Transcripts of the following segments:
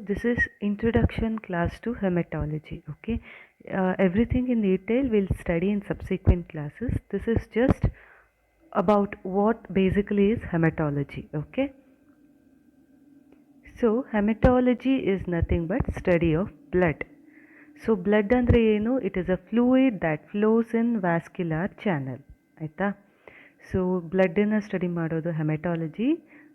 this is introduction class to hematology okay uh, everything in detail we'll study in subsequent classes this is just about what basically is hematology okay so hematology is nothing but study of blood so blood ಅಂದರೆ ಏನು it is a fluid that flows in vascular channel ಆಯಿತಾ so ಬ್ಲಡ್ಡನ್ನು study ಮಾಡೋದು ಹೆಮೆಟಾಲಜಿ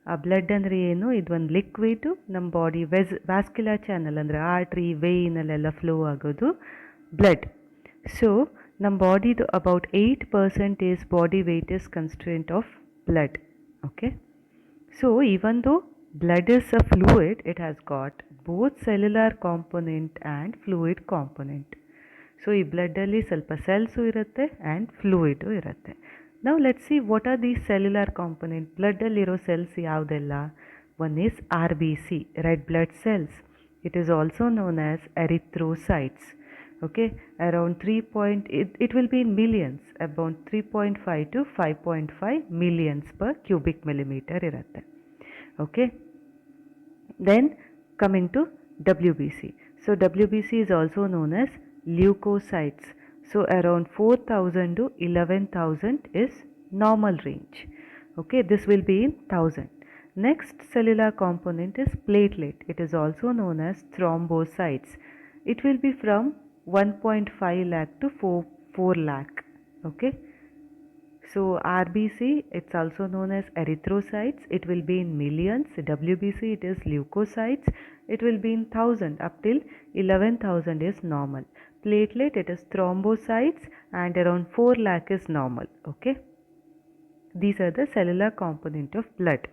ಆ blood ಅಂದರೆ ಏನು? ಇದೊಂದು liquid ನಮ್ಮ body ವೆಸ್ vascular channel ಅಂದರೆ ಆರ್ಟ್ರಿ ವೇಯ್ನಲ್ಲೆಲ್ಲ ಫ್ಲೋ ಆಗೋದು ಬ್ಲಡ್ ಸೊ ನಮ್ಮ ಬಾಡಿದು about eight percent is body weight is constant of blood okay so even though blood is a fluid, it has got both cellular component and fluid component. So ಈ ಬ್ಲಡ್ಡಲ್ಲಿ ಸ್ವಲ್ಪ cells ಇರುತ್ತೆ and fluid ಇರುತ್ತೆ. ನಾವು let see what are the cellular component ಬ್ಲಡ್ಡಲ್ಲಿರೋ cells ಯಾವುದೆಲ್ಲ one is R B C red blood cells it is also known as erythrocytes okay around 3 point it, it will be in millions about 3.5 to 5.5 millions per cubic millimeter ಇರುತ್ತೆ okay then coming to WBC so WBC is also known as leukocytes so around 4000 to 11000 is normal range. Okay this will be in 1000 next cellular component is platelet. It is also known as thrombocytes. It will be from 1.5 lakh to 4, 4 lakh. Okay so rbc it's also known as erythrocytes it will be in millions wbc it is leukocytes it will be in 1000 up till 11000 is normal platelet it is thrombocytes and around 4 lakh is normal okay these are the cellular component of blood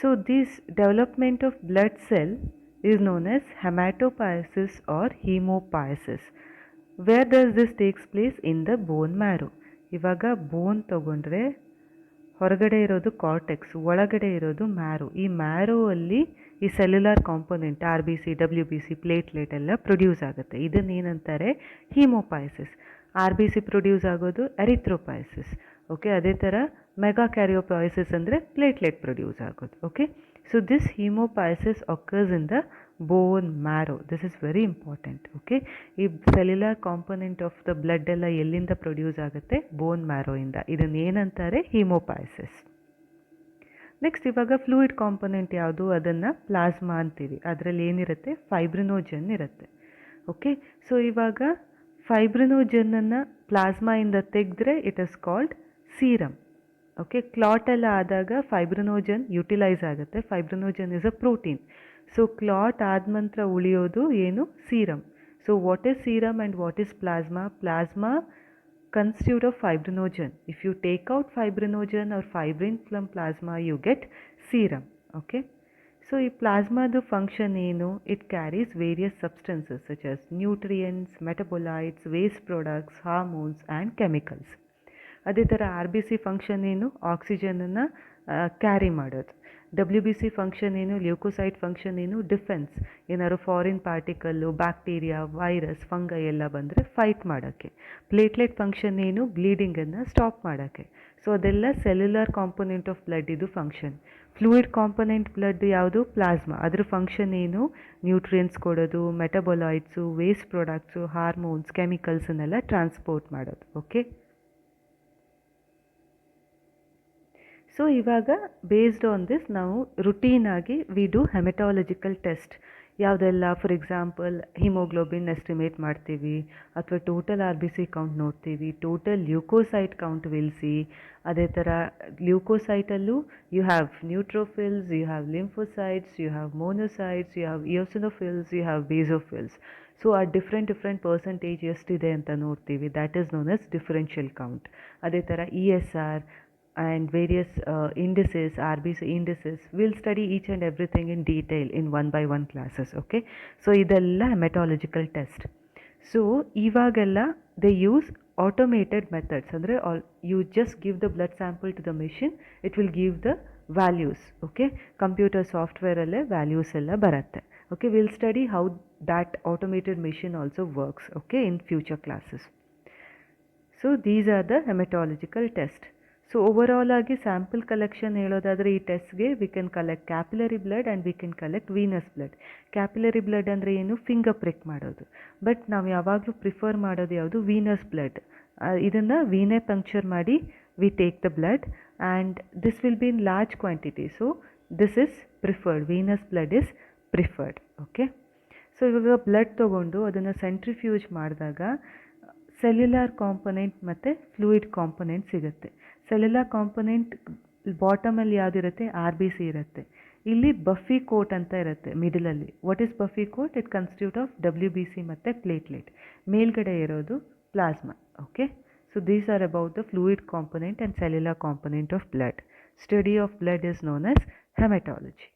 so this development of blood cell is known as hematopoiesis or hemopoiesis. Where does this takes place? In the bone marrow. ಇವಾಗ bone ತಗೊಂಡ್ರೆ ಹೊರಗಡೆ ಇರೋದು cortex ಒಳಗಡೆ ಇರೋದು marrow ಈ marrow ಅಲ್ಲಿ ಈ cellular component R B C W B C platelet ಎಲ್ಲ ಪ್ರೊಡ್ಯೂಸ್ ಆಗುತ್ತೆ. ಇದನ್ನೇನಂತಾರೆ? Hemopoiesis R B C produce ಆಗೋದು ಎರಿಥ್ರೋಪಾಯಸಿಸ್ ಓಕೆ ಅದೇ ಥರ ಮೆಗಾ ಕ್ಯಾರಿಯೋಪಾಯಸಿಸ್ ಅಂದರೆ ಪ್ಲೇಟ್ಲೆಟ್ ಪ್ರೊಡ್ಯೂಸ್ ಆಗೋದು. Okay so this hemopoiesis occurs in the bone marrow this is very important okay ಈ cellular component of the blood ಎಲ್ಲ ಎಲ್ಲಿಂದ produce ಆಗುತ್ತೆ? Bone ಮ್ಯಾರೋಯಿಂದ ಇದನ್ನೇನಂತಾರೆ ಹಿಮೋಪಾಯಸಿಸ್ ನೆಕ್ಸ್ಟ್ ಇವಾಗ ಫ್ಲೂಯಿಡ್ ಕಾಂಪೊನೆಂಟ್ ಯಾವುದು? ಅದನ್ನು ಪ್ಲಾಸ್ಮಾ ಅಂತೀವಿ. ಅದರಲ್ಲಿ ಏನಿರುತ್ತೆ? ಫೈಬ್ರಿನೋಜನ್ ಇರುತ್ತೆ ಓಕೆ ಸೊ ಇವಾಗ ಫೈಬ್ರಿನೋಜನನ್ನು ಪ್ಲಾಸ್ಮಾಯಿಂದ ತೆಗೆದ್ರೆ it is called serum okay clot ಎಲ್ಲ ಆದಾಗ ಫೈಬ್ರಿನೋಜನ್ ಯುಟಿಲೈಸ್ ಆಗುತ್ತೆ. Fibrinogen is a protein so clot ಆದ ನಂತರ ಉಳಿಯೋದು ಏನು serum so what is serum and what is plasma plasma constitute of fibrinogen. If you take out fibrinogen or fibrin from plasma, you get serum. Okay. So, ಈ ಪ್ಲಾಸ್ಮಾದ function ಏನು? It carries various substances such as nutrients metabolites waste products hormones and chemicals ಅದೇ ಥರ R B C function ಏನು? ಆಕ್ಸಿಜನನ್ನು carry ಮಾಡೋದು. W B C function ಏನು leucocyte function ಏನು ಡಿಫೆನ್ಸ್ ಏನಾದ್ರು foreign particle bacteria virus fungi ಎಲ್ಲ ಬಂದರೆ ಫೈಟ್ ಮಾಡೋಕ್ಕೆ. ಪ್ಲೇಟ್ಲೆಟ್ ಫಂಕ್ಷನ್ ಏನು ಬ್ಲೀಡಿಂಗನ್ನು ಸ್ಟಾಪ್ ಮಾಡೋಕ್ಕೆ. ಸೊ ಅದೆಲ್ಲ ಸೆಲ್ಯುಲರ್ ಕಾಂಪೊನೆಂಟ್ ಆಫ್ ಬ್ಲಡ್ ಇದು ಫಂಕ್ಷನ್ ಫ್ಲೂಯಿಡ್ ಕಾಂಪೊನೆಂಟ್ ಬ್ಲಡ್ ಯಾವುದು? ಪ್ಲಾಸ್ಮಾ ಅದ್ರ ಫಂಕ್ಷನ್ ಏನು? ನ್ಯೂಟ್ರಿಯೆಂಟ್ಸ್ ಕೊಡೋದು ಮೆಟಬೊಲಾಯ್ಡ್ಸು ವೇಸ್ಟ್ ಪ್ರಾಡಕ್ಟ್ಸು ಹಾರ್ಮೋನ್ಸ್ ಕೆಮಿಕಲ್ಸನ್ನೆಲ್ಲ ಟ್ರಾನ್ಸ್ಪೋರ್ಟ್ ಮಾಡೋದು. ಓಕೆ ಸೊ ಇವಾಗ ಬೇಸ್ಡ್ ಆನ್ ದಿಸ್ ನಾವು ಆಗಿ ವಿ ಡು ಹೆಮೆಟಾಲಜಿಕಲ್ ಟೆಸ್ಟ್ ಯಾವುದೆಲ್ಲ ಫಾರ್ ಎಕ್ಸಾಂಪಲ್ ಹಿಮೋಗ್ಲೋಬಿನ್ ಎಸ್ಟಿಮೇಟ್ ಮಾಡ್ತೀವಿ, ಅಥವಾ total R B C count ನೋಡ್ತೀವಿ total leucocyte count will see ಅದೇ ಥರ ಲ್ಯೂಕೋಸೈಟಲ್ಲೂ you have neutrophils you have lymphocytes you have monocytes you have eosinophils you have basophils so ಆ different different percentage ಎಷ್ಟಿದೆ ಅಂತ ನೋಡ್ತೀವಿ. That is known as differential count ಅದೇ ಥರ E S R and various uh, indices, RBC indices. We'll study each and everything in detail in one by one classes, okay? So, ಇದೆಲ್ಲ hematological test. So ಇವಾಗೆಲ್ಲ they use automated methods ಅಂದರೆ all you just give the blood sample to the machine it will give the values okay computer ಸಾಫ್ಟ್ವೇರಲ್ಲೇ values ಎಲ್ಲ ಬರುತ್ತೆ okay will study how that automated machine also works okay in future classes so these are the hematological test so overall ಆಗಿ sample collection ಹೇಳೋದಾದರೆ ಈ ಟೆಸ್ಟ್ಗೆ we can collect capillary blood and we can collect venous blood capillary blood ಅಂದರೆ ಏನು? Finger prick ಮಾಡೋದು. But ನಾವು ಯಾವಾಗಲೂ prefer ಮಾಡೋದು ಯಾವುದು? ವೀನಸ್ ಬ್ಲಡ್ ಇದನ್ನು ವೀನೇ ಪಂಕ್ಚರ್ ಮಾಡಿ we take the blood and this will be in large quantity so this is preferred venous blood is preferred okay so ಇವಾಗ ಬ್ಲಡ್ ತೊಗೊಂಡು ಅದನ್ನು ಸೆಂಟ್ರಿಫ್ಯೂಜ್ ಮಾಡಿದಾಗ ಸೆಲ್ಯುಲಾರ್ ಕಾಂಪೊನೆಂಟ್ ಮತ್ತು ಫ್ಲೂಯಿಡ್ ಕಾಂಪೊನೆಂಟ್ ಸಿಗುತ್ತೆ. Cellular component ಬಾಟಮಲ್ಲಿ ಯಾವುದಿರುತ್ತೆ? R B C ಇರುತ್ತೆ. ಇಲ್ಲಿ ಬಫಿ ಕೋಟ್ ಅಂತ ಇರುತ್ತೆ ಮಿಡಲಲ್ಲಿ. What is buffy coat it constitute of W B C ಮತ್ತು ಪ್ಲೇಟ್ಲೆಟ್ ಮೇಲ್ಗಡೆ ಇರೋದು plasma. Okay so these are about the fluid component and cellular component of blood study of blood is known as haematology